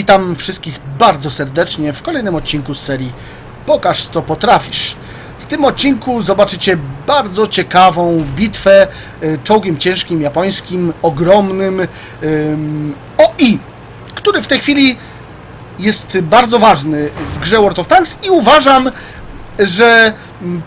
Witam wszystkich bardzo serdecznie w kolejnym odcinku z serii Pokaż co potrafisz. W tym odcinku zobaczycie bardzo ciekawą bitwę y, czołgiem ciężkim japońskim, ogromnym ym, OI, który w tej chwili jest bardzo ważny w grze World of Tanks i uważam, że mm,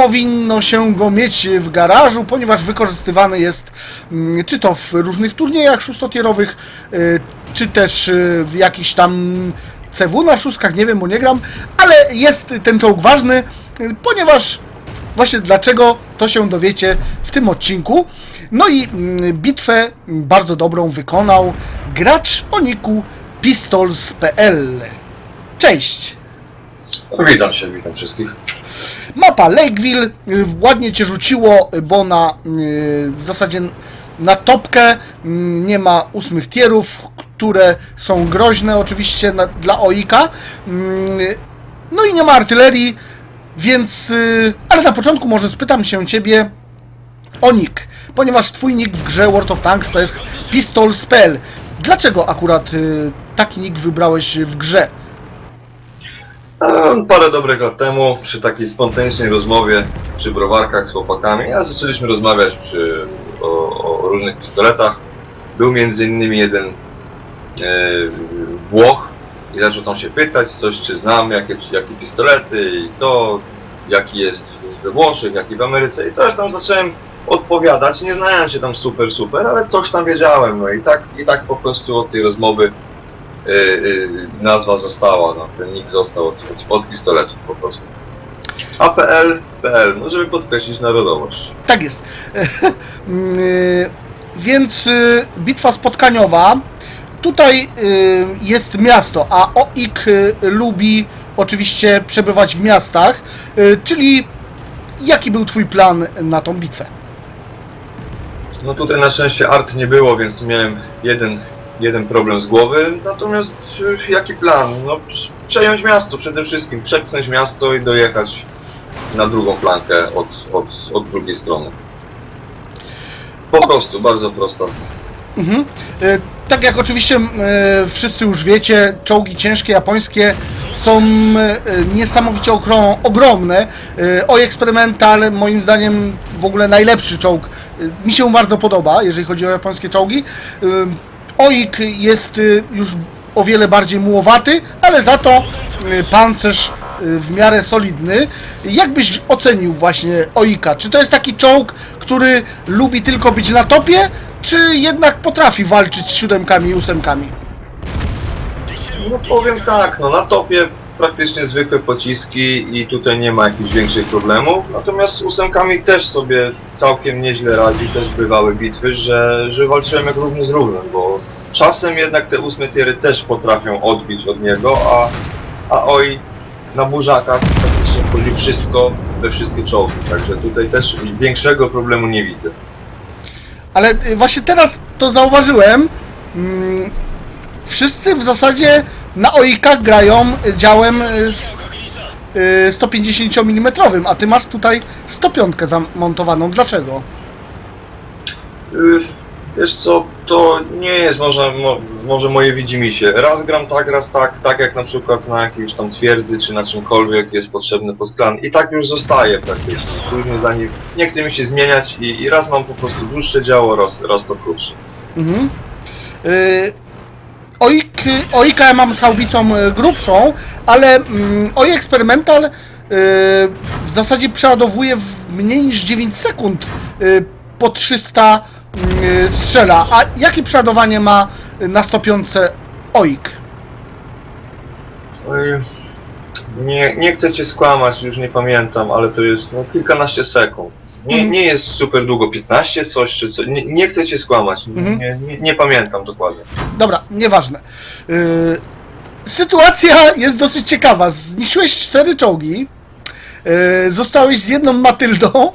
powinno się go mieć w garażu, ponieważ wykorzystywany jest mm, czy to w różnych turniejach szóstotierowych, y, czy też y, w jakichś tam CW na szóstkach, nie wiem, bo nie gram, ale jest ten czołg ważny, y, ponieważ właśnie dlaczego to się dowiecie w tym odcinku. No i mm, bitwę bardzo dobrą wykonał gracz o niku Pistols.pl. Cześć! Witam się, witam wszystkich. Mapa Lakeville, y, ładnie cię rzuciło, bo na y, w zasadzie na topkę mm, nie ma ósmych tierów, które są groźne oczywiście na, dla OIKA. Mm, No i nie ma artylerii, więc y, ale na początku może spytam się ciebie o nick, ponieważ twój nick w grze World of Tanks to jest Pistols.pl. Dlaczego akurat taki nick wybrałeś w grze? Parę dobrych lat temu, przy takiej spontanicznej rozmowie, przy browarkach z chłopakami, a zaczęliśmy rozmawiać przy, o, o różnych pistoletach. Był między innymi jeden e, Włoch i zaczął tam się pytać coś, czy znam jakie, jakie pistolety i to, jaki jest we Włoszech, jaki w Ameryce i coś tam zacząłem odpowiadać. Nie znałem się tam super, super, ale coś tam wiedziałem, no i tak, i tak po prostu od tej rozmowy y, y, nazwa została, no, ten nick został od, od, pistoletu po prostu. APL, PL, no żeby podkreślić narodowość. Tak jest. Yy, Więc yy, bitwa spotkaniowa. Tutaj jest miasto, a OIK lubi oczywiście przebywać w miastach. Czyli jaki był Twój plan na tą bitwę? No tutaj na szczęście art nie było, więc tu miałem jeden, jeden problem z głowy, natomiast y, jaki plan? No prz- przejąć miasto przede wszystkim, przepchnąć miasto i dojechać na drugą flankę od, od, od drugiej strony. Po prostu, bardzo prosto. Mhm. Yy, Tak jak oczywiście yy, wszyscy już wiecie, czołgi ciężkie japońskie są niesamowicie ogromne. Oj Experimental moim zdaniem w ogóle najlepszy czołg. Mi się bardzo podoba, jeżeli chodzi o japońskie czołgi. Oik jest yy, już o wiele bardziej mułowaty, ale za to yy, pancerz yy, w miarę solidny. Jak byś ocenił właśnie Oika? Czy to jest taki czołg, który lubi tylko być na topie, czy jednak potrafi walczyć z siódemkami i ósemkami? No powiem tak, no na topie praktycznie zwykłe pociski i tutaj nie ma jakichś większych problemów. Natomiast z ósemkami też sobie całkiem nieźle radzi, też bywały bitwy, że, że walczyłem jak równy z równym, bo czasem jednak te ósme tiery też potrafią odbić od niego, a, a oj na burzakach praktycznie wchodzi wszystko we wszystkie czołgi, także tutaj też większego problemu nie widzę. Ale y, właśnie teraz to zauważyłem. Mm, Wszyscy w zasadzie na OIK grają y, działem y, z- y, 150 mm, a ty masz tutaj 105 zamontowaną. Dlaczego? Y, Wiesz co, to nie jest może, mo, może moje widzimisię. Raz gram tak, raz tak, tak jak na przykład na jakiejś tam twierdzy czy na czymkolwiek jest potrzebny pod plan. I tak już zostaje praktycznie. Później za nim nie chce mi się zmieniać i, i raz mam po prostu dłuższe działo, raz, raz to krótsze. Mhm. Y, OIK, ja mam z haubicą y, grubszą, ale mm, OI Experimental y, w zasadzie przeładowuje w mniej niż 9 sekund y, po 300 y, strzela. A jakie przeładowanie ma na 105 OIK? Oj, Nie, nie chcę cię skłamać, już nie pamiętam, ale to jest no, kilkanaście sekund. Nie, Mhm. nie jest super długo, 15 coś czy coś. Nie, nie chcę cię skłamać, Mhm. nie, nie, nie pamiętam dokładnie. Dobra, nieważne. Y, sytuacja jest dosyć ciekawa. Zniszczyłeś cztery czołgi. y, Zostałeś z jedną Matyldą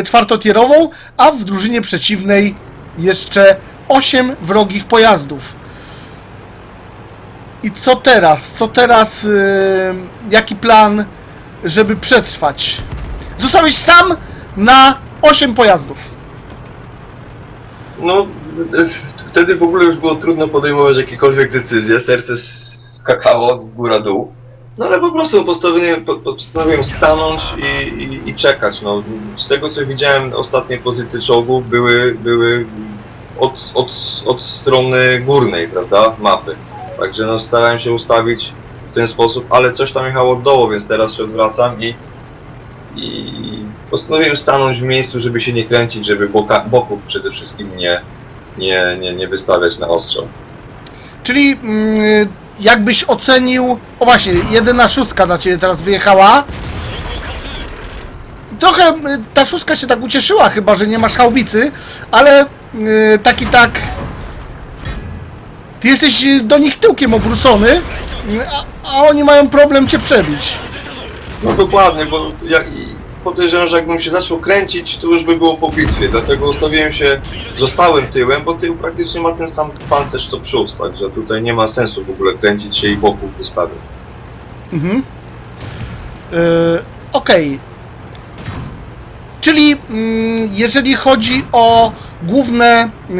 y, czwartotierową, a w drużynie przeciwnej jeszcze osiem wrogich pojazdów. I co teraz? Co teraz? y, Jaki plan, żeby przetrwać? Zostałeś sam na osiem pojazdów. No, wtedy w ogóle już było trudno podejmować jakiekolwiek decyzje, serce skakało z góra dół. No ale po prostu postanowiłem, po- postanowiłem stanąć i, i, i czekać. No, z tego co widziałem, ostatnie pozycje czołgów były, były od, od, od strony górnej, prawda, mapy. Także no, starałem się ustawić w ten sposób, ale coś tam jechało od dołu, więc teraz się odwracam i postanowiłem stanąć w miejscu, żeby się nie kręcić, żeby boka, boków przede wszystkim nie, nie, nie, nie wystawiać na ostrzał. Czyli mm, jakbyś ocenił. O właśnie, jedyna szóstka na ciebie teraz wyjechała. Trochę y, ta szóstka się tak ucieszyła, chyba że nie masz haubicy, ale y, tak i tak. Ty jesteś y, do nich tyłkiem obrócony, y, a, a oni mają problem cię przebić. No dokładnie, bo podejrzewam, że jakbym się zaczął kręcić, to już by było po bitwie, dlatego ustawiłem się, zostałem tyłem, bo tył praktycznie ma ten sam pancerz co przód, także tutaj nie ma sensu w ogóle kręcić się i boków wystawić. Mhm. Yy, Okej. Czyli mm, jeżeli chodzi o główne yy,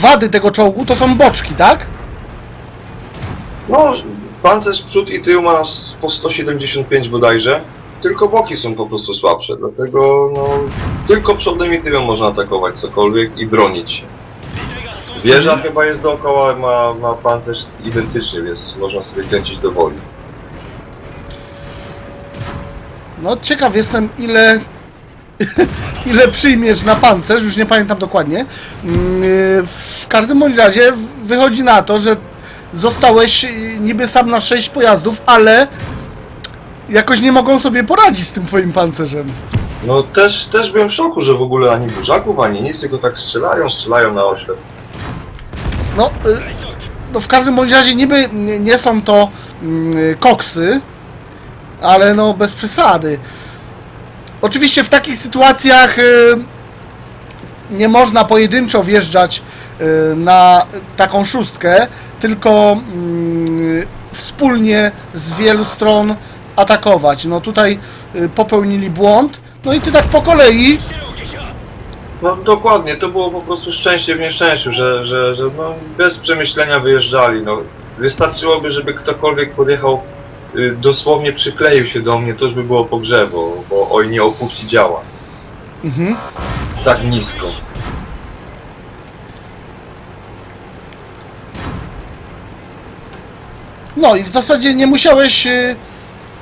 wady tego czołgu, to są boczki, tak? No, pancerz przód i tył ma po 175 bodajże, tylko boki są po prostu słabsze, dlatego no, tylko przodem i tyłem można atakować cokolwiek i bronić się. Wieża chyba jest dookoła, ma, ma pancerz identyczny, więc można sobie kręcić do woli. No ciekaw jestem ile ile przyjmiesz na pancerz, już nie pamiętam dokładnie. Mm, yy, W każdym bądź razie wychodzi na to, że zostałeś yy, niby sam na 6 pojazdów, ale jakoś nie mogą sobie poradzić z tym twoim pancerzem. No też, też byłem w szoku, że w ogóle ani burzaków, ani nic, tylko tak strzelają, strzelają na oślep. No, y, no w każdym bądź razie niby nie, nie są to mm, koksy, ale no bez przesady. Oczywiście w takich sytuacjach y, nie można pojedynczo wjeżdżać y, na taką szóstkę, tylko mm, wspólnie z wielu stron atakować. No tutaj y, popełnili błąd. No i ty tak po kolei No dokładnie, to było po prostu szczęście w nieszczęściu, że, że, że no, bez przemyślenia wyjeżdżali. No, wystarczyłoby, żeby ktokolwiek podjechał, y, dosłownie przykleił się do mnie, to już by było pogrzewo, bo oj nie opuści działa. Mhm. Tak nisko. No i w zasadzie nie musiałeś y,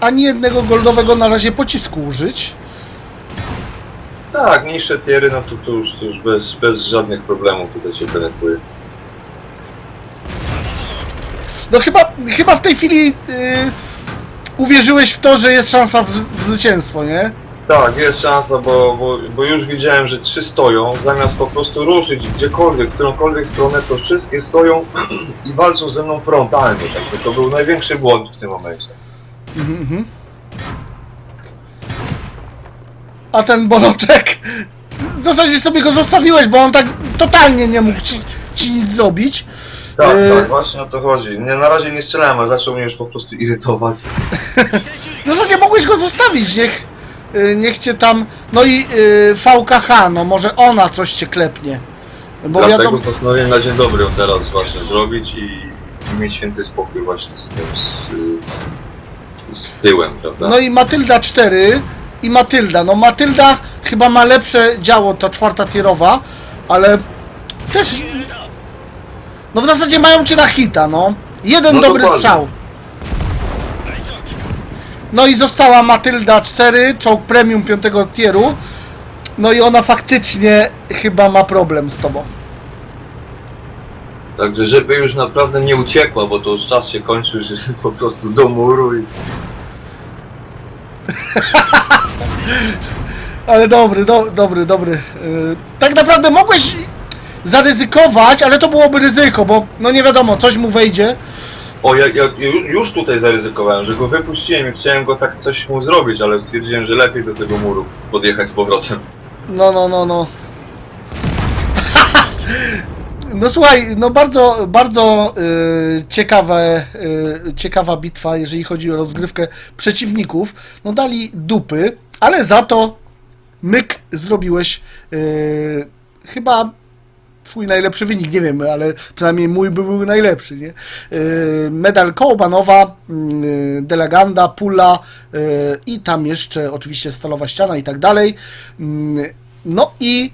ani jednego goldowego na razie pocisku użyć. Tak, niższe tiery, no to, to już, to już bez, bez żadnych problemów tutaj się penetruje. No chyba, chyba w tej chwili y, uwierzyłeś w to, że jest szansa w, w zwycięstwo, nie? Tak, jest szansa, bo, bo, bo już widziałem, że trzy stoją, zamiast po prostu ruszyć gdziekolwiek, w którąkolwiek stronę, to wszystkie stoją i walczą ze mną frontalnie. Także to był największy błąd w tym momencie. Mhm, mhm. A ten boloczek, w zasadzie sobie go zostawiłeś, bo on tak totalnie nie mógł ci, ci nic zrobić. Tak, Yy. tak, właśnie o to chodzi. Nie, na razie nie strzelałem, ale zaczął mnie już po prostu irytować. W zasadzie mogłeś go zostawić, niech, y, niech cię tam... No i y, VKH, no może ona coś cię klepnie. Bo Dlatego wiadomo... postanowiłem na dzień dobry teraz właśnie zrobić i, i mieć święty spokój właśnie z tym, z, z tyłem, prawda? No i Matylda 4 i Matylda. No Matylda chyba ma lepsze działo, ta czwarta tierowa, ale też... No w zasadzie mają cię na hita, no. Jeden No dobry dokładnie. strzał. No i została Matylda 4, czołg premium 5 tieru. No i ona faktycznie chyba ma problem z tobą. Także żeby już naprawdę nie uciekła, bo to już czas się kończy, że po prostu do muru i Ale dobry, do, dobry, dobry. Yy, tak naprawdę mogłeś zaryzykować, ale to byłoby ryzyko, bo no nie wiadomo, coś mu wejdzie. O, ja, ja ju- już tutaj zaryzykowałem, że go wypuściłem i chciałem go tak coś mu zrobić, ale stwierdziłem, że lepiej do tego muru podjechać z powrotem. No, no, no, no. No słuchaj, no bardzo, bardzo y, ciekawe, y, ciekawa bitwa, jeżeli chodzi o rozgrywkę przeciwników. No dali dupy, ale za to myk zrobiłeś y, chyba twój najlepszy wynik, nie wiem, ale przynajmniej mój był najlepszy, nie? Yy, Medal Kołobanowa, yy, Deleganda, Pula i tam jeszcze oczywiście Stalowa Ściana i tak dalej. No i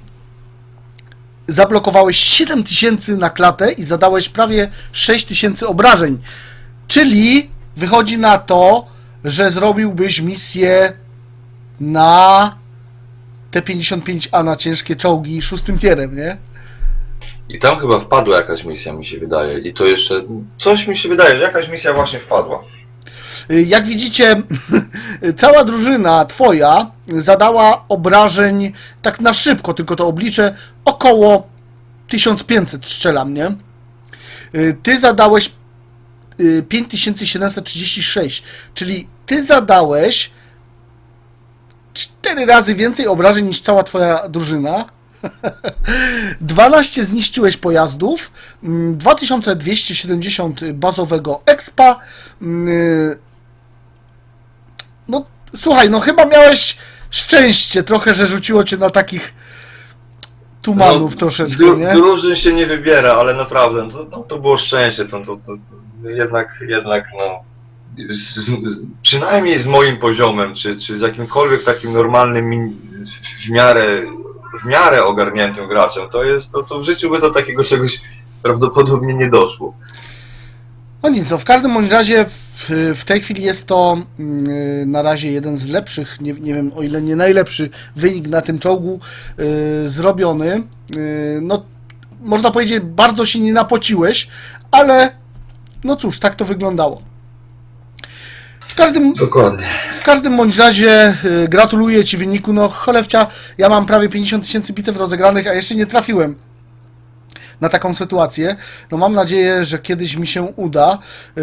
zablokowałeś 7000 na klatę i zadałeś prawie 6000 obrażeń. Czyli wychodzi na to, że zrobiłbyś misję na T-55A na ciężkie czołgi szóstym tierem, nie? I tam chyba wpadła jakaś misja, mi się wydaje. I to jeszcze. Coś mi się wydaje, że jakaś misja właśnie wpadła. Y, Jak widzicie, cała drużyna twoja zadała obrażeń tak na szybko, tylko to obliczę, około 1500 strzelam, nie? Y, Ty zadałeś y, 5736, czyli ty zadałeś 4 razy więcej obrażeń niż cała twoja drużyna. 12 zniszczyłeś pojazdów, mm, 2270 bazowego expa. mm, No, słuchaj, no chyba miałeś szczęście trochę, że rzuciło cię na takich tumanów troszeczkę, dru- nie? Drużyn się nie wybiera, ale naprawdę, no to, no, to było szczęście. To, to, to, to jednak, jednak, no. Z, z, przynajmniej z moim poziomem, czy, czy z jakimkolwiek takim normalnym, w miarę, w miarę ogarniętym graczem, to jest, to, to w życiu by do takiego czegoś prawdopodobnie nie doszło. No nic, no w każdym bądź razie w, w tej chwili jest to mm, na razie jeden z lepszych, nie, nie wiem o ile nie najlepszy wynik na tym czołgu y, zrobiony. Y, no, można powiedzieć, bardzo się nie napociłeś, ale no cóż, tak to wyglądało. W każdym, Dokładnie. w każdym bądź razie y, gratuluję Ci wyniku. No cholewcia, ja mam prawie 50 tysięcy bitew rozegranych, a jeszcze nie trafiłem na taką sytuację. No mam nadzieję, że kiedyś mi się uda. Yy,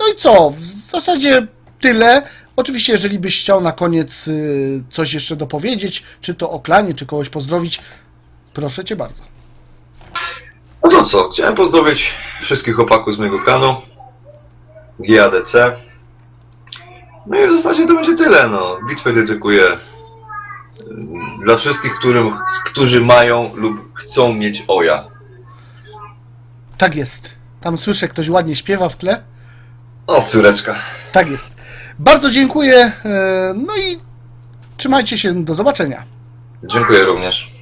No i co? W zasadzie tyle. Oczywiście, jeżeli byś chciał na koniec yy, coś jeszcze dopowiedzieć, czy to o klanie, czy kogoś pozdrowić, proszę Cię bardzo. No to co, chciałem pozdrowić wszystkich chłopaków z mojego klanu, GADC. No i w zasadzie to będzie tyle, no. Bitwę dedykuję mm, dla wszystkich, którym, którzy mają lub chcą mieć oja. Tak jest. Tam słyszę, ktoś ładnie śpiewa w tle. O, córeczka. Tak jest. Bardzo dziękuję. yy, No i trzymajcie się. Do zobaczenia. Dziękuję również.